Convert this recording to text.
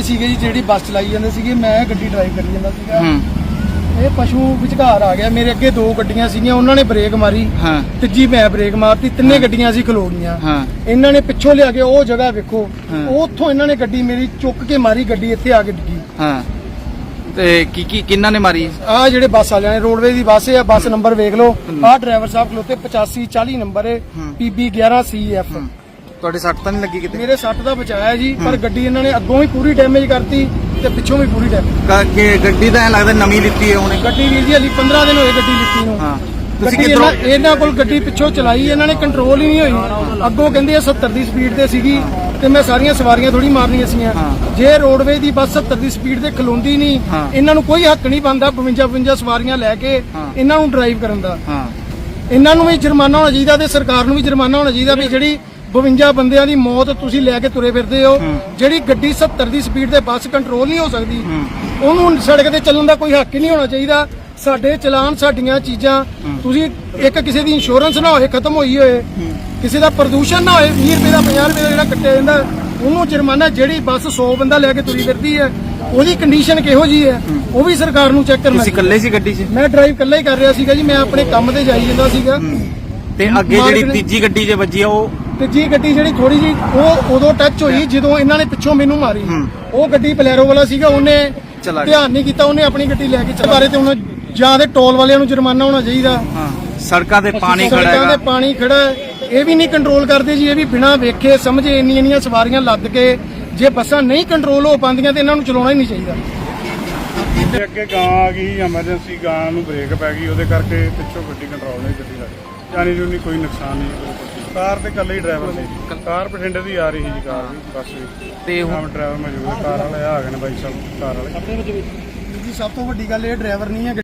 ਇਹ ਸੀਗੇ ਜੀ ਜਿਹੜੀ ਬੱਸ ਚਲਾਈ ਜਾਂਦੇ ਸੀਗੇ ਮੈਂ ਗੱਡੀ ਡਰਾਈਵ ਕਰੀ ਜਾਂਦਾ ਸੀਗਾ। ਹੂੰ। ਇਹ ਪਸ਼ੂ ਵਿਚਕਾਰ ਆ ਗਿਆ ਮੇਰੇ ਅੱਗੇ ਦੋ ਗੱਡੀਆਂ ਸੀਗੀਆਂ ਉਹਨਾਂ ਨੇ ਬ੍ਰੇਕ ਮਾਰੀ ਹਾਂ। ਤੀਜੀ ਮੈਂ ਬ੍ਰੇਕ ਮਾਰਤੀ ਤਿੰਨੇ ਗੱਡੀਆਂ ਸੀ ਖਲੋ ਗਈਆਂ। ਹਾਂ। ਇਹਨਾਂ ਨੇ ਪਿੱਛੋਂ ਲਿਆ ਕੇ ਉਹ ਜਗ੍ਹਾ ਵੇਖੋ ਉੱਥੋਂ ਇਹਨਾਂ ਨੇ ਗੱਡੀ ਮੇਰੀ ਚੁੱਕ ਕੇ ਮਾਰੀ ਗੱਡੀ ਇੱਥੇ ਆ ਕੇ ਡਿੱਗੀ। ਹਾਂ। ਤੇ ਕੀ ਕੀ ਕਿੰਨਾਂ ਨੇ ਮਾਰੀ? ਆ ਜਿਹੜੇ ਬੱਸ ਆ ਨੇ ਰੋਡਵੇ ਦੀ ਬੱਸ ਆ ਬੱਸ ਨੰਬਰ ਵੇਖ ਲਓ। ਆ ਡਰਾਈਵਰ ਸਾਹਿਬ ਖਲੋਤੇ 8540 ਨੰਬਰ ਹੈ। PB11CF ਤੁਹਾਡੇ ਸੱਟ ਤਾਂ ਨਹੀਂ ਲੱਗੀ ਕਿਤੇ? ਮੇਰੇ ਸੱਟ ਦਾ ਬਚਾਇਆ ਜੀ ਪਰ ਗੱਡੀ ਇਹਨਾਂ ਨੇ ਅੱਗੋਂ ਵੀ ਪੂਰੀ ਡੈਮੇਜ ਕਰਤੀ ਤੇ ਪਿੱਛੋਂ ਵੀ ਪੂਰੀ ਡੈਮੇਜ ਕ- ਕਿ ਗੱਡੀ ਤਾਂ ਐ ਲੱਗਦਾ ਨਵੀਂ ਲਿੱਤੀ ਹੈ ਉਹਨੇ। ਗੱਡੀ ਵੀਰ ਜੀ ਹਲੀ 15 ਦਿਨ ਹੋਏ ਗੱਡੀ ਲਿੱਤੀ ਨੂੰ। ਹਾਂ। ਤੁਸੀਂ ਗੱਡੀ ਕਿੱਧਰੋਂ ਇਹਨਾਂ ਇਹਨਾਂ ਕੋਲ ਗੱਡੀ ਪਿੱਛੋਂ ਚਲਾਈ ਇਹਨਾਂ ਨੇ ਕੰਟਰੋਲ ਹੀ ਨਹੀਂ ਹੋਈ। ਅੱਗੋਂ ਕਹਿੰਦੇ ਆ 70 ਦੀ ਸਪੀਡ ਤੇ ਸੀਗੀ ਤੇ ਮੈਂ ਸਾਰੀਆਂ ਸਵਾਰੀਆਂ ਥੋੜੀ ਮਾਰਨੀਆਂ ਸੀਗੀਆਂ। ਹਾਂ। ਜੇ ਰੋਡਵੇ ਦੀ ਬੱਸ 70 ਦੀ ਸਪੀਡ ਤੇ ਖਲੋਂਦੀ ਨਹੀਂ ਹਾਂ। ਇਹਨਾਂ ਨੂੰ ਕੋਈ ਹੱਕ ਨਹੀਂ ਬਣਦਾ 52 52 ਸਵਾਰੀਆਂ ਲੈ ਕੇ ਹਾਂ। ਇਹਨਾਂ ਨੂੰ ਡਰਾਈਵ ਕਰਨ ਦਾ। ਹਾਂ। ਇਹਨਾਂ ਨੂੰ ਵੀ ਜੁਰਮਾਨਾ ਹੋਣਾ ਚਾਹੀਦਾ ਤੇ ਸਰਕਾਰ ਨੂੰ ਵੀ ਜੁਰਮਾਨਾ ਹੋਣਾ ਚਾਹੀਦਾ ਵੀ ਜਿਹੜੀ 52 ਬੰਦਿਆਂ ਦੀ ਮੌਤ ਤੁਸੀਂ ਲੈ ਕੇ ਤੁਰੇ ਫਿਰਦੇ ਹੋ। ਜਿਹੜੀ ਗੱਡੀ 70 ਦੀ ਸਪੀਡ ਤੇ ਬੱਸ ਕੰਟਰੋਲ ਨਹੀਂ ਹੋ ਸਕਦੀ ਉਹਨੂੰ ਸੜਕ ਤੇ ਚੱਲਣ ਦਾ ਕੋਈ ਹੱਕ ਹੀ ਨਹੀਂ ਹੋਣਾ ਚਾਹੀਦਾ। ਸਾਡੇ ਚਲਾਨ ਸਾਡੀਆਂ ਚੀਜ਼ਾਂ ਤੁਸੀਂ ਇੱਕ ਕਿਸੇ ਦੀ ਇੰਸ਼ੋਰੈਂਸ ਨਾ ਹੋਏ ਖਤਮ ਹੋਈ ਹੋਏ ਕਿਸੇ ਦਾ ਪ੍ਰਦੂਸ਼ਣ ਨਾ ਹੋਏ 20 ਰੁਪਏ ਦਾ 50 ਰੁਪਏ ਦਾ ਜਿਹੜਾ ਕੱਟਿਆ ਜਾਂਦਾ ਉਹਨੂੰ ਜੁਰਮਾਨਾ ਜਿਹੜੀ ਬੱਸ 100 ਬੰਦਾ ਲੈ ਕੇ ਤੁਰੀ ਫਿਰਦੀ ਹੈ ਉਹਦੀ ਕੰਡੀਸ਼ਨ ਕਿਹੋ ਜੀ ਹੈ ਉਹ ਵੀ ਸਰਕਾਰ ਨੂੰ ਚੈੱਕ ਕਰਨਾ ਤੁਸੀਂ ਇਕੱਲੇ ਸੀ ਗੱਡੀ 'ਚ? ਮੈਂ ਡਰਾਈਵ ਇਕੱਲਾ ਹੀ ਕਰ ਰਿਹਾ ਸੀਗਾ ਜੀ ਮੈਂ ਆਪਣੇ ਕੰਮ ਤੇ ਜਾਈ ਜਾਂਦਾ ਸੀਗਾ। ਤੇ ਅੱਗੇ ਜਿਹੜੀ ਤੀਜੀ ਗੱਡੀ 'ਚ ਵੱਜੀ ਆ ਉਹ ਤੇ ਜੀ ਗੱਡੀ ਜਿਹੜੀ ਥੋੜੀ ਜੀ ਉਹ ਉਦੋਂ ਟੱਚ ਹੋਈ ਜਦੋਂ ਇਹਨਾਂ ਨੇ ਪਿੱਛੋਂ ਮੈਨੂੰ ਮਾਰੀ। ਉਹ ਗੱਡੀ ਬਲੈਰੋ ਵਾਲਾ ਸੀਗਾ ਉਹਨੇ। ਧਿਆਨ ਨਹੀਂ ਕੀਤਾ ਉਹਨੇ ਆਪਣੀ ਗੱਡੀ ਲੈ ਕੇ ਚਲਾ ਬਾਰੇ ਤੇ ਹੁਣ ਜਾਂ ਤੇ ਟੋਲ ਵਾਲਿਆਂ ਨੂੰ ਜੁਰਮਾਨਾ ਹੋਣਾ ਚਾਹੀਦਾ। ਹਾਂ ਸੜਕਾਂ ਤੇ ਪਾਣੀ ਖੜਾ ਸੜਕਾਂ ਤੇ ਪਾਣੀ ਖੜਾ ਹੈ। ਇਹ ਵੀ ਨਹੀਂ ਕੰਟਰੋਲ ਕਰਦੇ ਜੀ ਇਹ ਵੀ ਬਿਨਾਂ ਵੇਖੇ ਸਮਝੇ ਇੰਨੀਆਂ ਇੰਨੀਆਂ ਸਵਾਰੀਆਂ ਲੱਦ ਕੇ ਜੇ ਬੱਸਾਂ ਨਹੀਂ ਕੰਟਰੋਲ ਹੋ ਪਾਉਂਦੀਆਂ ਤੇ ਇਹਨਾਂ ਨੂੰ ਚਲਾਉਣਾ ਹੀ ਨਹੀਂ ਚਾਹੀਦਾ। ਤੇ ਅੱਗੇ ਗਾਂ ਆ ਗਈ ਐਮਰਜੈਂਸੀ ਗਾਂ ਨੂੰ ਬ੍ਰੇਕ ਪੈ ਗਈ ਉਹਦੇ ਕਰਕੇ ਪਿੱਛੋਂ ਗੱਡੀ ਕੰਟਰੋਲ ਨਹੀਂ ਗੱਡੀ ਲੱਗੀ ਜਾਨੀ ਜੂਨੀ ਕੋਈ ਨੁਕਸਾਨ ਨਹੀਂ। ਕਾਰ ਤੇ ਇਕੱਲੇ ਹੀ ਡਰਾਈਵਰ ਸੀ। ਕਾਰ ਬਠਿੰਡੇ ਦੀ ਆ ਰਹੀ ਸੀ ਜੀ ਕਾਰ ਵੀ ਬੱਸ ਵੀ ਤੇ ਹੁਣ ਆਮ ਡਰਾਈਵਰ ਮੌਜੂਦ ਹੈ ਕਾਰ ਵਾਲੇ ਆ ਗਏ ਨੇ ਬਾਈ ਸਾਹਿਬ ਕਾਰ ਵਾਲੇ। ਜੀ ਸਭ ਤੋਂ ਵੱਡੀ ਗੱਲ ਇਹ ਡਰਾਈਵਰ ਨਹੀਂ ਹੈ